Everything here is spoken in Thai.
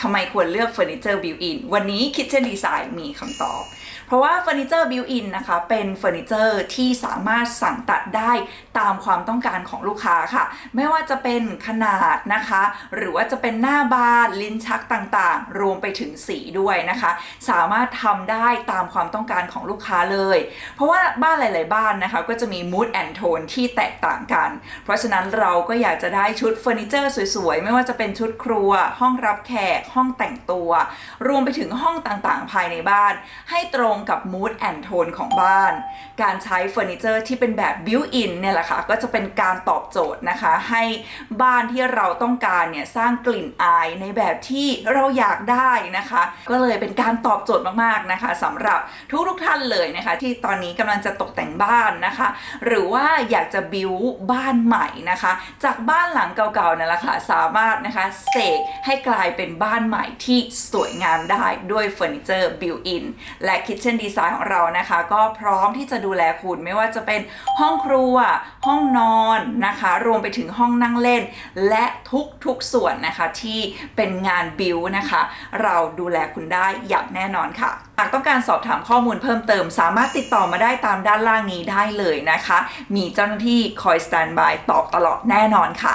ทำไมควรเลือกเฟอร์นิเจอร์บิวอินวันนี้ Kitchen Design มีคำตอบ เพราะว่าเฟอร์นิเจอร์บิวอินนะคะเป็นเฟอร์นิเจอร์ที่สามารถสั่งตัดได้ตามความต้องการของลูกค้าค่ะ ไม่ว่าจะเป็นขนาดนะคะ หรือว่าจะเป็นหน้าบานลิ้นชักต่างๆ รวมไปถึงสีด้วยนะคะ สามารถทำได้ตามความต้องการของลูกค้าเลย เพราะว่าบ้านหลาย ๆ บ้านนะคะ ก็จะมี mood and tone ที่แตกต่างกัน เพราะฉะนั้นเราก็อยากจะได้ชุดเฟอร์นิเจอร์สวย ๆ ไม่ว่าจะเป็นชุดครัวห้องรับแขกห้องแต่งตัว รวมไปถึงห้องต่างๆ ภายในบ้าน ให้ตรงกับ mood and tone ของบ้าน การใช้เฟอร์นิเจอร์ที่เป็นแบบ built-in เนี่ยแหละค่ะ ก็จะเป็นการตอบโจทย์นะคะ ให้บ้านที่เราต้องการเนี่ยสร้างกลิ่นอายในแบบที่เราอยากได้นะคะ ก็เลยเป็นการตอบโจทย์มากๆนะคะสำหรับทุกๆท่านเลยนะคะ ที่ตอนนี้กำลังจะตกแต่งบ้านนะคะ หรือว่าอยากจะบิวบ้านใหม่นะคะ จากบ้านหลังเก่าๆนั่นแหละค่ะสามารถนะคะเสกให้กลายเป็นบ้านานใหม่ที่สวยงามได้ด้วยเฟอร์นิเจอร์บิวอินและคิ t เช่นดีไซน์ของเรานะคะ ก็พร้อมที่จะดูแลคุณไม่ว่าจะเป็นห้องครัว ห้องนอนนะคะ รวมไปถึงห้องนั่งเล่น และทุกๆส่วนนะคะที่เป็นงานบิวนะคะ เราดูแลคุณได้อย่างแน่นอนค่ะหากต้องการสอบถามข้อมูลเพิ่มเติม สามารถติดต่อมาได้ตามด้านล่างนี้ได้เลยนะคะ มีเจ้าหน้าที่คอยสแตนบายตอบตลอดแน่นอนค่ะ